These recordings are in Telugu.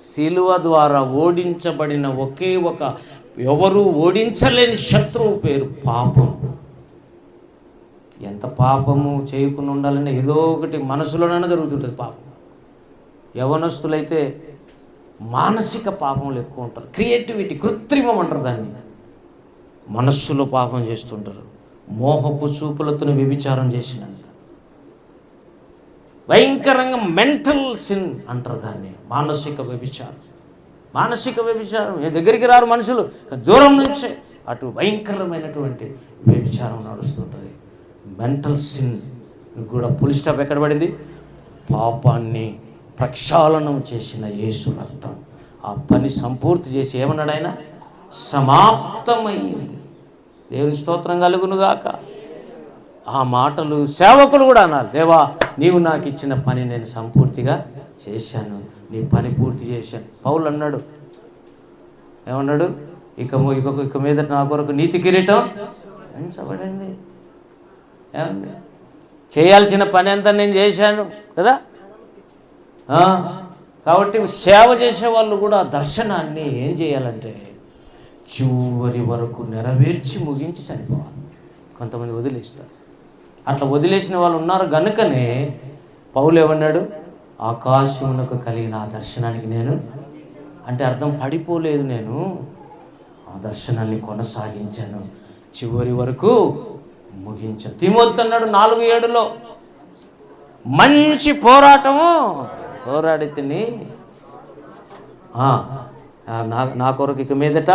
శిలువ ద్వారా ఓడించబడిన ఒకే ఒక ఎవరు ఓడించలేని శత్రువు పేరు పాపం. ఎంత పాపము చేయకుండా ఉండాలని ఏదో ఒకటి మనసులోనైనా జరుగుతుంటుంది పాపం. యవనస్తులైతే మానసిక పాపములు ఎక్కువ ఉంటారు. క్రియేటివిటీ కృత్రిమం అంటారు దాన్ని. మనస్సులో పాపం చేస్తుంటారు. మోహపు చూపులతో వ్యభిచారం చేసినంత. భయంకరంగా మెంటల్ సిన్ అంటారు దాన్ని. మానసిక వ్యభిచారం. మానసిక వ్యభిచారం. ఏ దగ్గరికి రారు మనుషులు దూరం నుంచే అటు భయంకరమైనటువంటి వ్యభిచారం నడుస్తుంటుంది. మెంటల్ సిన్ కూడా పులి స్టాప్ ఎక్కడ పడింది? పాపాన్ని ప్రక్షాళనం చేసిన యేసు రక్తం. ఆ పని సంపూర్తి చేసి ఏమన్నాడు ఆయన? సమాప్తమైంది. దేవుని స్తోత్రం కలుగునుగాక. ఆ మాటలు సేవకులు కూడా అన్నారు దేవా నీవు నాకు ఇచ్చిన పని నేను సంపూర్తిగా చేశాను. నీ పని పూర్తి చేశాను పౌలు అన్నాడు. ఏమన్నాడు? ఇక ఇక ఇక మీద నా కొరకు నీతి కిరీటం ఎంచబడింది. ఏమండి? చేయాల్సిన పని అంతా నేను చేశాను కదా? కాబట్టి సేవ చేసే వాళ్ళు కూడా ఆ దర్శనాన్ని ఏం చేయాలంటే చివరి వరకు నెరవేర్చి ముగించి చనిపోవాలి కొంతమంది వదిలేస్తారు. అట్లా వదిలేసిన వాళ్ళు ఉన్నారు గనుకనే పౌలు ఏమన్నాడు? ఆకాశమునకు కలిగిన ఆ దర్శనానికి నేను అంటే అర్థం పడిపోలేదు నేను ఆ దర్శనాన్ని కొనసాగించాను. చివరి వరకు ముగించ. తిమోతి అన్నాడు నాలుగు ఏడులో మంచి పోరాటము పోరాడి తిని నా నా కొరకు ఇక మీదట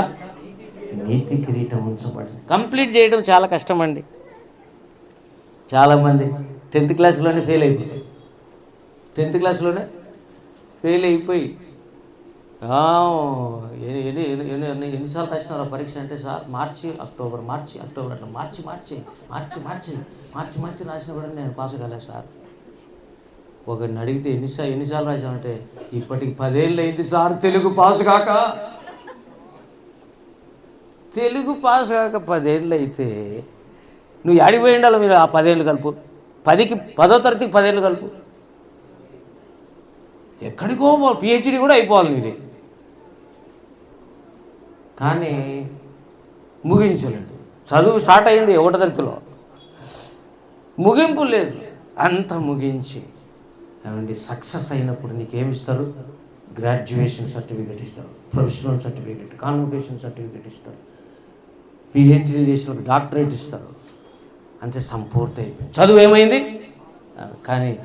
నీతి కిరీటం ఉంచబడి కంప్లీట్ చేయడం చాలా కష్టం అండి చాలామంది టెన్త్ క్లాస్లోనే ఫెయిల్ అయిపోతారు టెన్త్ క్లాస్లోనే ఫెయిల్ అయిపోయి ఎన్ని ఎన్ని ఎన్ని ఎన్నిసార్లు రాసినారు పరీక్ష అంటే sir March October March October అట్లా మార్చి మార్చి మార్చి మార్చి మార్చి మార్చి రాసిన కూడా నేను పాస్ కాలేదు సార్. ఒకరిని అడిగితే ఎన్నిసార్లు ఎన్నిసార్లు రాశామంటే ఇప్పటికి పదేళ్ళు అయింది సార్ తెలుగు పాస్ కాక. తెలుగు పాస్ కాక పదేళ్ళు అయితే నువ్వు ఆడిపోయి ఉండాలి మీరు ఆ పదేళ్ళు కలుపు? పదికి పదో తరగతికి పదేళ్ళు కలుపు? ఎక్కడికో పిహెచ్డి కూడా అయిపోవాలి నీది. కానీ ముగించలేదు. చదువు స్టార్ట్ అయింది ఒకటో తరగతిలో. ముగింపు లేదు. అంత ముగించి. ఏమండి సక్సెస్ అయినప్పుడు నీకేమిస్తారు గ్రాడ్యుయేషన్ సర్టిఫికేట్ ఇస్తారు. ప్రొఫెషనల్ సర్టిఫికేట్ కాన్వకేషన్ సర్టిఫికేట్ ఇస్తారు. పిహెచ్డీ చేసిన డాక్టరేట్ ఇస్తారు. అంతే సంపూర్తి అయిపోయింది. చదువు ఏమైంది? కానీ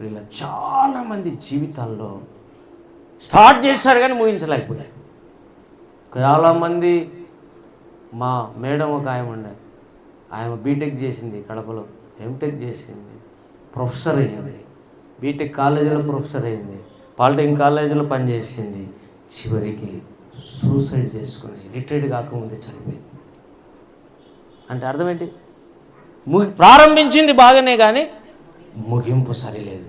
వీళ్ళ చాలామంది జీవితాల్లో స్టార్ట్ చేశారు కానీ ముగించలేకపోయారు. చాలామంది మా మేడం ఒక ఆయన ఉండే. ఆయన బీటెక్ చేసింది కడపలో ఎంటెక్ చేసింది ప్రొఫెసర్ అయింది. బీటెక్ కాలేజీలో ప్రొఫెసర్ అయింది పాలిటెక్నిక్ కాలేజీలో పనిచేసింది. చివరికి సూసైడ్ చేసుకుని రిటైర్డ్ కాకముందే చనిపోయింది. అంటే అర్థం ఏంటి? ముగి ప్రారంభించింది బాగానే కానీ ముగింపు సరిలేదు.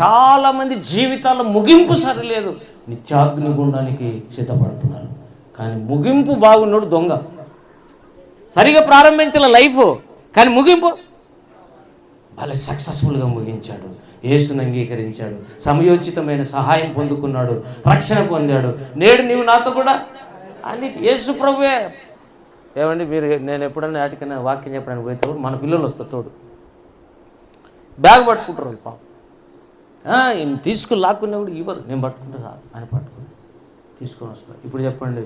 చాలామంది జీవితాల్లో ముగింపు సరిలేదు. నిత్యాగ్ని గుండానికి సిద్ధపడుతున్నారు. కానీ ముగింపు బాగున్నాడు దొంగ. సరిగా ప్రారంభించిన లైఫ్ కానీ ముగింపు భలే సక్సెస్ఫుల్గా ముగించాడు. యేసును అంగీకరించాడు. సమయోచితమైన సహాయం పొందుకున్నాడు. రక్షణ పొందాడు. నేడు నీవు నాతో కూడా అన్ని యేసు ప్రభువే ఏమండి మీరు నేను ఎప్పుడన్నా వాటికైనా వాక్యం చెప్పడానికి పోయితే మన పిల్లలు వస్తారు తోడు బ్యాగ్ పట్టుకుంటారు వాళ్ళు పాపం. ఆ, ఈయన తీసుకుని లాక్కునేవాడు ఇవ్వరు నేను పట్టుకుంటా అని పట్టుకుని తీసుకొని వస్తారు. ఇప్పుడు చెప్పండి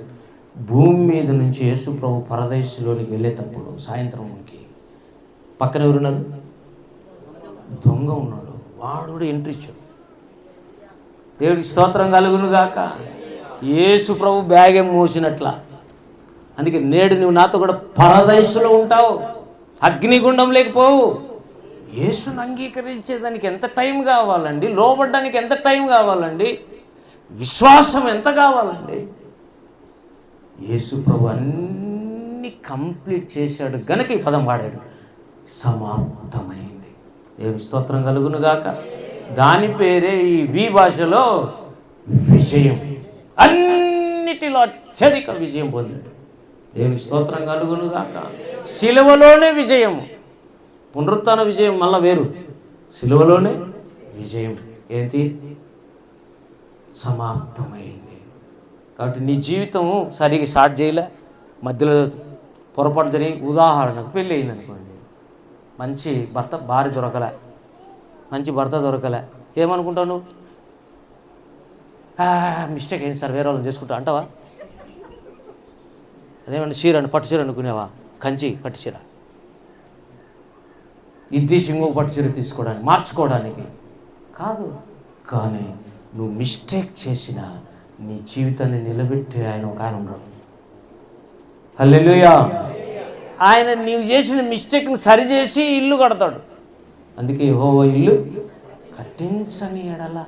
భూమి మీద నుంచి యేసు ప్రభు పరదేశంలోనికి వెళ్ళేటప్పుడు సాయంత్రంకి పక్కన ఎవరున్నారు? దొంగ ఉన్నాడు. వాడు కూడా ఎంట్రీ ఇచ్చాడు. దేవుడికి స్తోత్రం కలుగును గాక. యేసు ప్రభు బ్యాగే మోసినట్లా. అందుకే నేడు నువ్వు నాతో కూడా పరదయస్సులో ఉంటావు. అగ్నిగుండం లేకపోవు యేసును అంగీకరించేదానికి ఎంత టైం కావాలండి? లోబడ్డానికి ఎంత టైం కావాలండి? విశ్వాసం ఎంత కావాలండి? యేసు ప్రభు అన్ని కంప్లీట్ చేశాడు. గనక ఈ పదం వాడాడు. సమాప్తమైంది. ఏమి స్తోత్రం కలుగును గాక? దాని పేరే ఈ వి భాషలో విజయం. అన్నిటిలో అత్యధిక విజయం పొందాడు. దేవుని స్తోత్రం కలుగును గాక సిలువలోనే విజయం. పునరుత్థాన విజయం మళ్ళా వేరు. సిలువలోనే విజయం. ఏంటి? సమాప్తమైంది. కాబట్టి నీ జీవితం సరిగ్గా స్టార్ట్ చేయలే. మధ్యలో పొరపాటు జరిగి ఉదాహరణకు పెళ్ళి అయింది అనుకోండి. మంచి భర్త భార్య దొరకలే. మంచి భర్త దొరకలే. ఏమనుకుంటావు నువ్వు? మిస్టేక్ అయింది సార్ వేరే వాళ్ళని చేసుకుంటా అంటావా? అదేమన్నా చీర అని పట్టు చీర అనుకునేవా? కంచి పట్టు చీర. ఇది ఇంకో పట్టు చీర తీసుకోవడానికి మార్చుకోవడానికి. కాదు. కానీ నువ్వు మిస్టేక్ చేసిన నీ జీవితాన్ని నిలబెట్టే ఆయన ఒక ఆయన ఉన్నాడు. హల్లెలుయా. ఆయన నీవు చేసిన మిస్టేక్ని సరిచేసి ఇల్లు కడతాడు. అందుకే హో ఇల్లు కట్టించని ఎడల.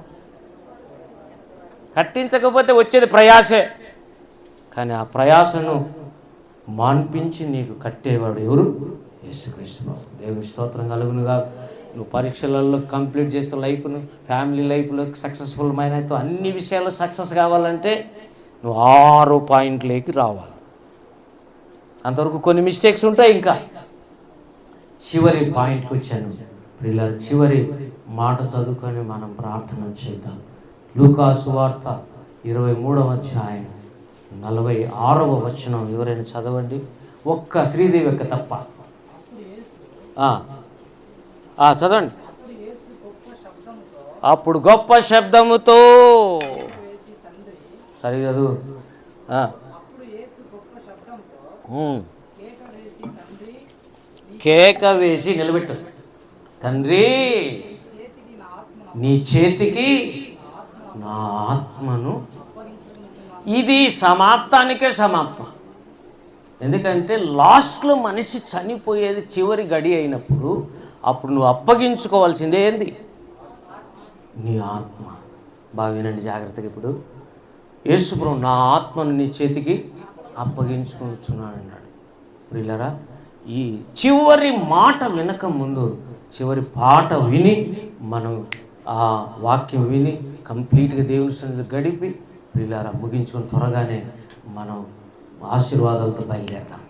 కట్టించకపోతే వచ్చేది ప్రయాసే. కానీ ఆ ప్రయాసను మాన్పించి నీకు కట్టేవాడు ఎవరు? యేసుక్రీస్తు. దేవుని స్తోత్రం కలుగునుగా నువ్వు పరీక్షలలో కంప్లీట్ చేస్తే లైఫ్ను ఫ్యామిలీ లైఫ్లో సక్సెస్ఫుల్ మైనతో అన్ని విషయాల్లో సక్సెస్ కావాలంటే నువ్వు ఆరు పాయింట్లోకి రావాలి. అంతవరకు కొన్ని మిస్టేక్స్ ఉంటాయి ఇంకా. చివరి పాయింట్కి వచ్చాను ఇలా చివరి మాట చదువుకొని మనం ప్రార్థన చేద్దాం. లూకాసు వార్త ఇరవై మూడవ అధ్యాయం. నలభై ఆరవ వచనం ఎవరైనా చదవండి? ఒక్క శ్రీదేవి యొక్క తప్ప. చదవండి. అప్పుడు గొప్ప శబ్దముతో. సరే చదువు. కేక వేసి నిలబెట్టు. తండ్రి నీ చేతికి నా ఆత్మను ఇది సమాప్తానికే సమాప్తం. ఎందుకంటే లాస్ట్లో మనిషి చనిపోయేది చివరి గడి అయినప్పుడు అప్పుడు నువ్వు అప్పగించుకోవాల్సిందే ఏంది? నీ ఆత్మ. బాగా జాగ్రత్తగా ఇప్పుడు. యేసుప్రభు నా ఆత్మను నీ చేతికి అప్పగించుకుంటున్నాను అన్నాడు ప్రిల్లరా ఈ చివరి మాట వినక ముందు చివరి పాట విని మనం ఆ వాక్యం విని కంప్లీట్గా దేవుని సన్నిధి గడిపి ప్రియులారా ముగించుకొని త్వరగానే మనం ఆశీర్వాదాలతో బయలుదేరతాం